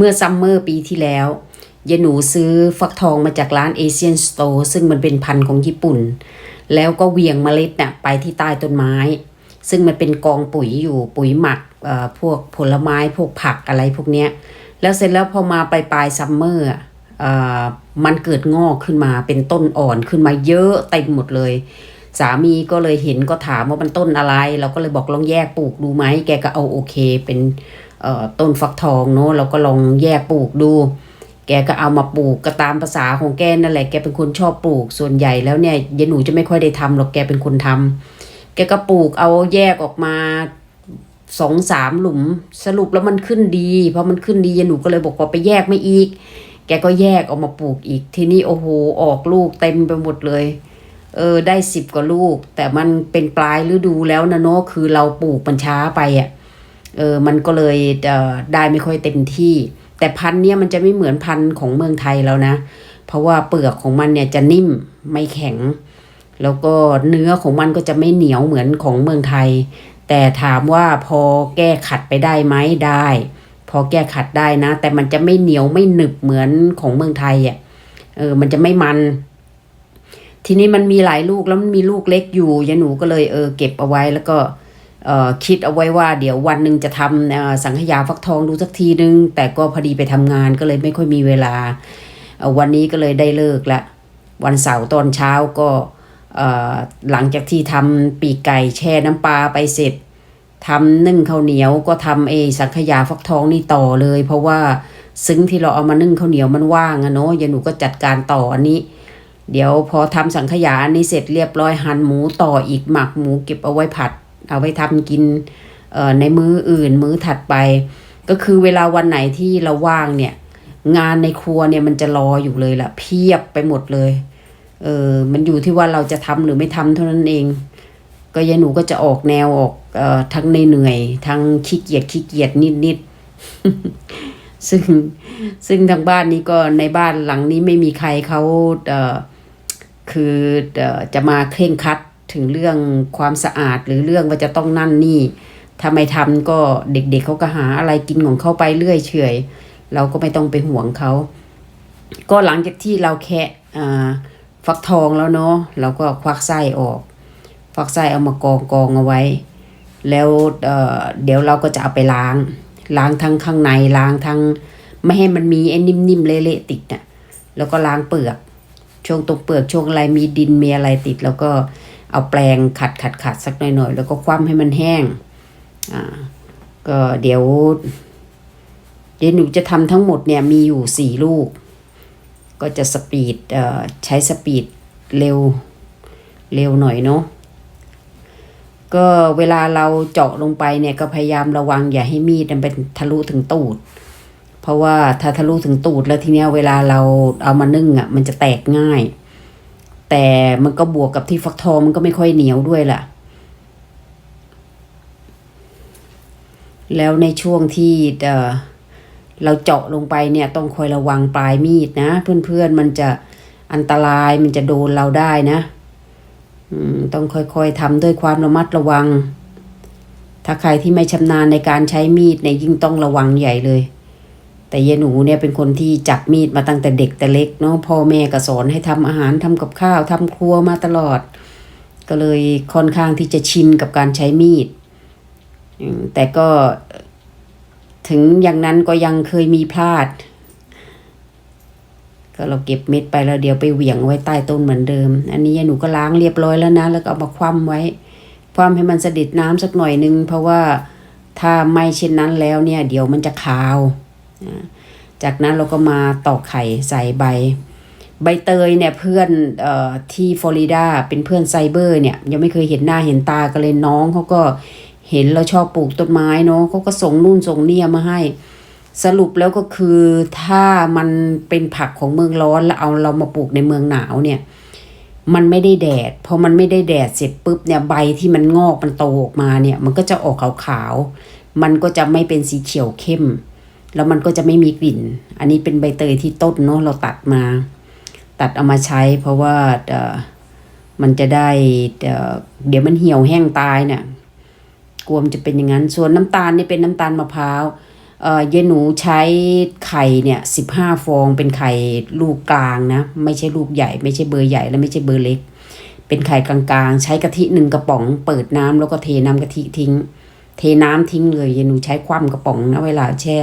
เมื่อซัมเมอร์ปีที่แล้วยายหนูซื้อฟักทองมาจากร้านเอเชียนสโตร์ซึ่งมันเป็นพันธุ์ของญี่ปุ่น แล้วก็เวียงเมล็ดน่ะไปที่ใต้ต้นไม้ ซึ่งมันเป็นกองปุ๋ยอยู่ปุ๋ยหมักพวกผลไม้พวกผักอะไรพวกเนี้ยแล้วเสร็จแล้วพอมาปลายปลายซัมเมอร์มันเกิดงอกขึ้นมาเป็นต้นอ่อนขึ้นมาเยอะเต็มหมดเลย สามีก็เลยเห็นก็ถามว่ามันต้นอะไร เราก็เลยบอกลองแยกปลูกดูไหมแกก็เอาโอเคเป็น ต้นฟักทองเนาะเราก็ลองแยกปลูกดู แกก็เอามาปลูกก็ตามภาษาของแกนั่นแหละแกเป็นคนชอบปลูกส่วนใหญ่แล้วเนี่ยยายหนูจะไม่ค่อยได้ทำหรอกแกเป็นคนทำแกก็ปลูกเอาแยกออกมาสองสามหลุมสรุปแล้วมันขึ้นดีเพอมันขึ้นดียายหนูก็เลยบอกว่าไปแยกไม่อีก แกก็แยกออกมาปลูกอีกทีนี้โอ้โหออกลูกเต็มไปหมดเลยเออได้สิบกว่าลูก แต่มันเป็นปลายฤดูแล้วนะเนาะคือเราปลูกมันช้าไปอะ่ะ เออมันก็เลยเออได้ไม่ค่อยเต็มที่ แต่พันธุ์เนี้ยมันจะไม่เหมือนพันธุ์ของเมืองไทยแล้วนะ เพราะว่าเปลือกของมันเนี่ยจะนิ่มไม่แข็ง แล้วก็เนื้อของมันก็จะไม่เหนียวเหมือนของเมืองไทย แต่ถามว่าพอแก้ขัดไปได้ไหมได้ พอแก้ขัดได้นะ แต่มันจะไม่เหนียวไม่หนึบเหมือนของเมืองไทยอะเออมันจะไม่มันทีนี้มันมีหลายลูกแล้วมันมีลูกเล็กอยู่ยายหนูก็เลยเออเก็บเอาไว้แล้วก็ คิดเอาไว้ว่าเดี๋ยววันหนึ่งจะทำสังขยาฟักทองดูสักทีนึง แต่ก็พอดีไปทำงานก็เลยไม่ค่อยมีเวลา วันนี้ก็เลยได้เลิกละ วันเสาร์ตอนเช้าก็หลังจากที่ทำปีกไก่แช่น้ำปลาไปเสร็จทำนึ่งข้าวเหนียวก็ทำเอสังขยาฟักทองนี่ต่อเลย เพราะว่าซึ้งที่เราเอามานึ่งข้าวเหนียวมันว่างอะเนาะยายหนูก็จัดการต่ออันนี้ เดี๋ยวพอทำสังขยาอันนี้เสร็จเรียบร้อยหั่นหมูต่ออีกหมักหมูเก็บเอาไว้ผัด เอาไว้ทำกินในมื้ออื่น มื้อถัดไป ก็คือเวลาวันไหนที่เราว่างเนี่ย งานในครัวเนี่ยมันจะรออยู่เลยล่ะ เพียบไปหมดเลยเออมันอยู่ที่ว่าเราจะทำหรือไม่ทำเท่านั้นเอง ก็ยายหนูก็จะออกแนวออกออทั้งในเหนื่อย ทั้งขี้เกียจขี้เกียจนิดๆซึ่งซึ่งทางบ้านนี้ก็ในบ้านหลังนี้ไม่มีใครเขาเออคือออจะมาเคร่งคัด ถึงเรื่องความสะอาดหรือเรื่องว่าจะต้องนั่นนี่ถ้าไม่ทำก็เด็กๆเขาก็หาอะไรกินของเขาไปเรื่อยเฉยเราก็ไม่ต้องไปห่วงเขาก็หลังจากที่เราแคะอ่ฟักทองแล้วเนาะเราก็ควักไส้ออก ฟักไส้เอามากองกองเอาไว้ แล้วเเดี๋ยวเราก็จะเอาไปล้าง ล้างทั้งข้างในล้างทั้งไม่ให้มันมีไอ้นิ่มๆเละๆติดน่ะแล้วก็ล้างเปลือกช่วงตรงเปลือกช่วงอะไรมีดินมีอะไรติด แล้วก็ เอาแปรงขัดขัดขัดสักหน่อยๆ แล้วก็คว่ำให้มันแห้ง อ่า ก็เดี๋ยว เดี๋ยวหนูจะทำทั้งหมดเนี่ยมีอยู่สี่ลูก ก็จะสปีดเอ่อใช้สปีดเร็ว เร็วหน่อยเนาะ ก็เวลาเราเจาะลงไปเนี่ยก็พยายามระวังอย่าให้มีดมันเป็นทะลุถึงตูด เพราะว่าถ้าทะลุถึงตูดแล้วทีเนี้ยเวลาเราเอามานึ่งอะมันจะแตกง่าย แต่มันก็บวกกับที่ฟักทองมันก็ไม่ค่อยเหนียวด้วยล่ะ แล้วในช่วงที่เเราเจาะลงไปเนี่ยต้องคอยระวังปลายมีดนะ เพื่อนๆมันจะอันตรายมันจะโดนเราได้นะต้องค่อยๆทำด้วยความระมัดระวัง ถ้าใครที่ไม่ชำนาญในการใช้มีดเนี่ยยิ่งต้องระวังใหญ่เลย แต่ยายหนูเนี่ยเป็นคนที่จับมีดมาตั้งแต่เด็กแต่เล็กเนาะพ่อแม่ก็สอนให้ทำอาหารทำกับข้าวทำครัวมาตลอด ก็เลยค่อนข้างที่จะชินกับการใช้มีด แต่ก็ถึงอย่างนั้นก็ยังเคยมีพลาด ก็เราเก็บเม็ดไปแล้วเดี๋ยวไปเหวี่ยงไว้ใต้ต้นเหมือนเดิม อันนี้ยายหนูก็ล้างเรียบร้อยแล้วนะ แล้วก็เอามาคว่ำไว้ คว่ำให้มันสะดิดน้ำสักหน่อยนึง เพราะว่าถ้าไม่เช่นนั้นแล้วเนี่ย เดี๋ยวมันจะคาว จากนั้นเราก็มาตอกไข่ใส่ใบ ใบเตยเนี่ยเพื่อนออที่ฟลอริดาเป็นเพื่อนไซเบอร์เนี่ยยังไม่เคยเห็นหน้าเห็นตากันเลยน้องเขาก็เห็นเราชอบปลูกต้นไม้เนาะเขาก็ส่งนู่นส่งนี่มาให้ สรุปแล้วก็คือถ้ามันเป็นผักของเมืองร้อนแล้วเอาเรามาปลูกในเมืองหนาวเนี่ยมันไม่ได้แดดพอมันไม่ได้แดดเสร็จปุ๊บเนี่ยใบที่มันงอกมันโตออกมาเนี่ยมันก็จะออกขาวๆมันก็จะไม่เป็นสีเขียวเข้ม แล้วมันก็จะไม่มีกลิ่น อันนี้เป็นใบเตยที่ต้นเนาะเราตัดมา ตัดเอามาใช้ เพราะว่าเออมันจะได้เดี๋ยวมันเหี่ยวแห้งตายเนี่ยกลัวมันจะเป็นอย่างนั้น ส่วนน้ำตาลนี่เป็นน้ำตาลมะพร้าวเอ่อเยหนูใช้ไข่เนี่ยสิบห้าฟองเป็นไข่ลูกกลางนะ ไม่ใช่ลูกใหญ่ ไม่ใช่เบอร์ใหญ่และไม่ใช่เบอร์เล็ก เป็นไข่กลางๆ ใช้กะทิหนึ่งกระป๋อง เปิดน้ำแล้วก็เทน้ำกะทิทิ้ง เทน้ำทิ้งเลยเยายหนูใช้คว่ำกระป๋องนะเวลาแช่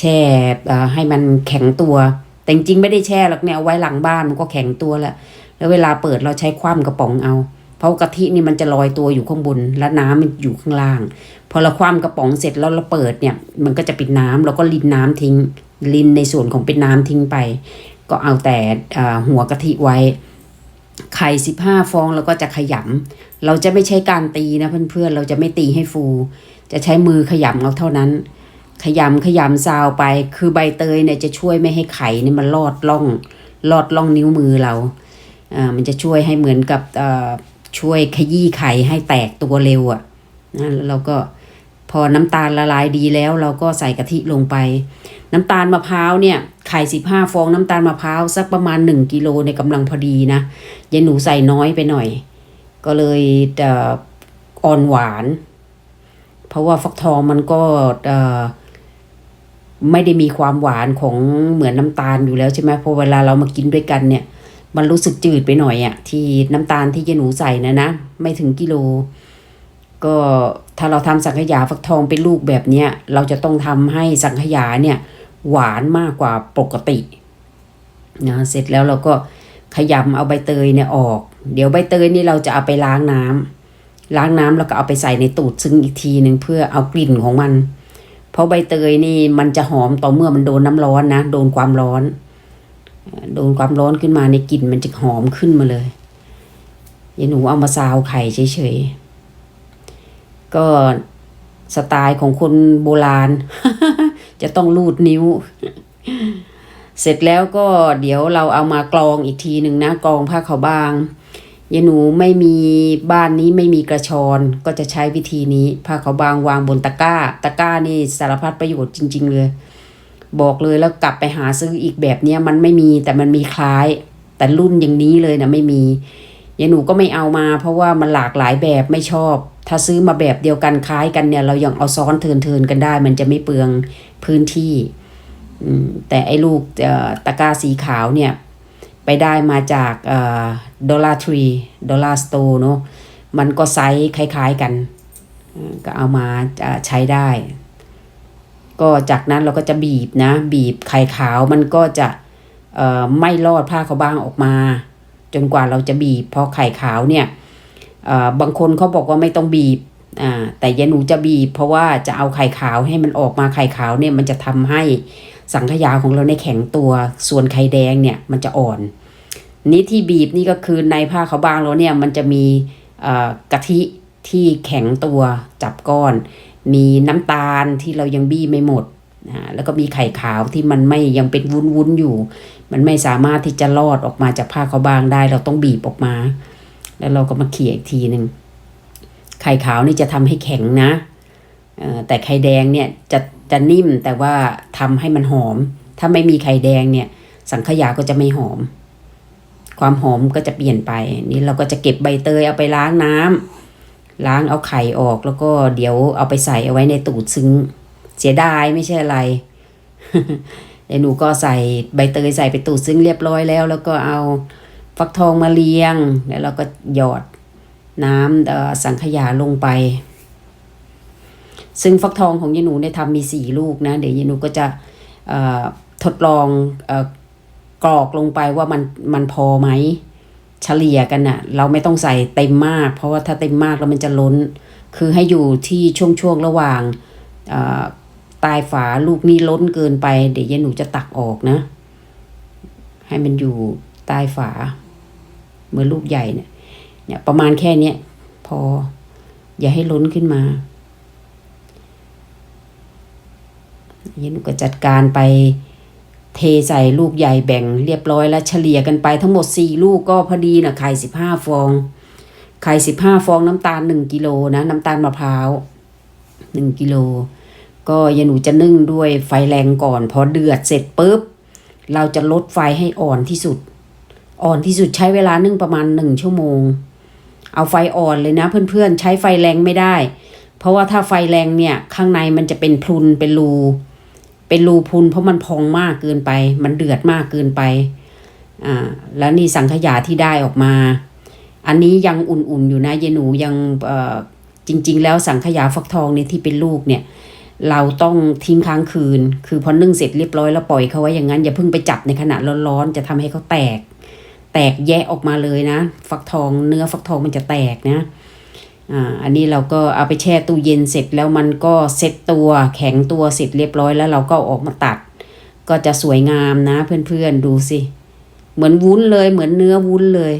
แช่เอ่อให้มันแข็งตัว แต่จริงไม่ได้แช่หรอกเนี่ยเอาไว้หลังบ้านมันก็แข็งตัวแล้วแล้วเวลาเปิดเราใช้คว่ำกระป๋องเอา เพราะกะทินี่มันจะลอยตัวอยู่ข้างบน แล้วน้ำมันอยู่ข้างล่าง พอเราคว่ำกระป๋องเสร็จแล้วเราเปิดเนี่ย มันก็จะปิดน้ำเราก็ลินน้ำทิ้ง ลินในส่วนของเป็นน้ำทิ้งไป ก็เอาแต่หัวกะทิไว้ไข่สิบห้าฟองเราก็จะขยำ เราจะไม่ใช้การตีนะเพื่อนๆ เราจะไม่ตีให้ฟู จะใช้มือขยำเอาเท่านั้น ขยำขยำซาวไป คือใบเตยเนี่ยจะช่วยไม่ให้ไข่เนี่ยมันลอดล่องลอดล่องนิ้วมือเราอ่ามันจะช่วยให้เหมือนกับเอ่อช่วยขยี้ไข่ให้แตกตัวเร็วอะ่ะนะแล้วเราก็พอน้ำตาลละลายดีแล้ว เราก็ใส่กะทิลงไป น้ำตาลมะพร้าวเนี่ยไข่สิบห้าฟองน้ำตาลมะพร้าวสักประมาณหนึ่งกิโลในกำลังพอดีนะยายหนูใส่น้อยไปหน่อย ก็เลยเอ่ออ่อนหวาน เพราะว่าฟักทองมันก็เอ่อ ไม่ได้มีความหวานของเหมือนน้ำตาลอยู่แล้วใช่ไหมพอเวลาเรามากินด้วยกันเนี่ย มันรู้สึกจืดไปหน่อยอะที่น้ำตาลที่ยายหนูใส่นะนะ ไม่ถึงกิโล ก็ถ้าเราทำสังขยาฟักทองเป็นลูกแบบเนี้ยเราจะต้องทำให้สังขยาเนี่ย หวานมากกว่าปกตินะเสร็จแล้วเราก็ขยำเอาใบเตยเนี่ยออก เดี๋ยวใบเตยนี่เราจะเอาไปล้างน้ำล้างน้ำแล้วก็เอาไปใส่ในตูดซึ้งอีกทีหนึ่งเพื่อเอากลิ่นของมัน เพราะใบเตยนี่มันจะหอมต่อเมื่อมันโดนน้ำร้อนนะโดนความร้อน โดนความร้อนขึ้นมาในกลิ่นมันจะหอมขึ้นมาเลยยายหนูเอามาซาวไข่เฉยๆก็สไตล์ของคนโบราณ จะต้องลูดนิ้ว เสร็จแล้วก็เดี๋ยวเราเอามากรองอีกทีหนึ่งนะกรองผ้าขาวบาง ยายหนูไม่มีบ้านนี้ไม่มีกระชอนก็จะใช้วิธีนี้ผ้าขาวบางวางบนตะกร้า ตะกร้านี่สารพัดประโยชน์จริง ๆ เลย บอกเลยแล้วกลับไปหาซื้ออีกแบบเนี้ยมันไม่มีแต่มันมีคล้าย แต่รุ่นอย่างนี้เลยนะไม่มียายหนูก็ไม่เอามา เพราะว่ามันหลากหลายแบบไม่ชอบ ถ้าซื้อมาแบบเดียวกันคล้ายกันเนี่ย เรายังเอาซ้อนเทินๆกันได้ มันจะไม่เปลืองพื้นที่แต่ไอ้ลูกตะกร้าสีขาวเนี่ย ไปได้มาจากดอลลาร์ทรีดอลลาร์สโตเนาะมันก็ไซส์คล้ายๆกัน ก็เอามาใช้ได้ ก็จากนั้นเราก็จะบีบนะ บีบไข่ขาวมันก็จะไม่ลอดผ้าเขาวบางออกมา จนกว่าเราจะบีบ เพราะไข่ขาวเนี่ยบางคนเขาบอกว่าไม่ต้องบีบแต่ยายหนูจะบีบ เพราะว่าจะเอาไข่ขาวให้มันออกมาไข่ขาวเนี่ยมันจะทำให้สังขยาของเราในแข็งตัวส่วนไข่แดงเนี่ยมันจะอ่อน นี่ที่บีบนี่ก็คือในผ้าขาวบางแล้วเนี่ยมันจะมีกะทิที่แข็งตัวจับก้อน มีน้ำตาลที่เรายังบี้ไม่หมดนะแล้วก็มีไข่ขาวที่มันไม่ยังเป็นวุ้นๆอยู่ มันไม่สามารถที่จะลอดออกมาจากผ้าขาวบางได้ เราต้องบีบออกมา แล้วเราก็มาเขี่ยอีกทีหนึ่งไข่ขาวนี่จะทำให้แข็งนะแต่ไข่แดงเนี่ยจะจะนิ่มแต่ว่าทำให้มันหอม ถ้าไม่มีไข่แดงเนี่ย สังขยาก็จะไม่หอม ความหอมก็จะเปลี่ยนไป นี่เราก็จะเก็บใบเตยเอาไปล้างน้ำล้างเอาไข่ออกแล้วก็เดี๋ยวเอาไปใส่เอาไว้ในตูดซึ้งเสียดายไม่ใช่อะไรเดี๋ยวหนูก็ใส่ใบเตยใส่ไปตูดซึ้งเรียบร้อยแล้ว แล้วก็เอาฟักทองมาเรียง แล้วเราก็หยอดน้ำสังขยาลงไป ซึ่งฟักทองของยายหนูเนี่ยทำมีสี่ลูกนะ เดี๋ยวยายหนูก็จะทดลองอ กรอกลงไปว่ามันมันพอไหมเฉลี่ยกันน่ะเราไม่ต้องใส่เต็มมาก เพราะว่าถ้าเต็มมากแล้วมันจะล้น คือให้อยู่ที่ช่วงช่วงระหว่างใตายฝาลูกนี้ล้นเกินไป เดี๋ยวยายหนูจะตักออกนะ ให้มันอยู่ใต้ฝา เมื่อลูกใหญ่เนี่ยเนี่ยประมาณแค่เนี้ยพอ อย่าให้ล้นขึ้นมายายหนูก็จัดการไป เทใส่ลูกใหญ่แบ่งเรียบร้อยแล้วเฉลี่ยกันไปทั้งหมดสี่ลูกก็พอดีนะไข่สิบห้าฟอง ไข่สิบห้าฟองน้ำตาลหนึ่งกิโลนะน้ำตาลมะพร้าวหนึ่งกิโลก็ยาหนูจะนึ่งด้วยไฟแรงก่อนพอเดือดเสร็จปุ๊บ เราจะลดไฟให้อ่อนที่สุด อ่อนที่สุดใช้เวลานึ่งประมาณหนึ่งชั่วโมง เอาไฟอ่อนเลยนะเพื่อนๆใช้ไฟแรงไม่ได้ เพราะว่าถ้าไฟแรงเนี่ยข้างในมันจะเป็นพรุนเป็นรู เป็นรูพุนเพราะมันพองมากเกินไป มันเดือดมากเกินไปอ่าแล้วนี่สังขยาที่ได้ออกมา อันนี้ยังอุ่นๆอยู่นะเยหนูยังเอ่อจริง ๆ แล้วสังขยาฟักทองเนี่ยที่เป็นลูกเนี่ยเราต้องทิ้งค้างคืน คือพอนึ่งเสร็จเรียบร้อยแล้วปล่อยเขาไว้อย่างนั้นอย่าเพิ่งไปจับในขณะร้อนๆจะทำให้เขาแตก แตกแยะออกมาเลยนะ ฟักทองเนื้อฟักทองมันจะแตกนะ อ่าอันนี้เราก็เอาไปแช่ตู้เย็นเสร็จแล้วมันก็เซ็ตตัวแข็งตัวเสร็จเรียบร้อยแล้วเราก็ออกมาตัด ก็จะสวยงามนะเพื่อนๆดูสิ เหมือนวุ้นเลยเหมือนเนื้อวุ้นเลย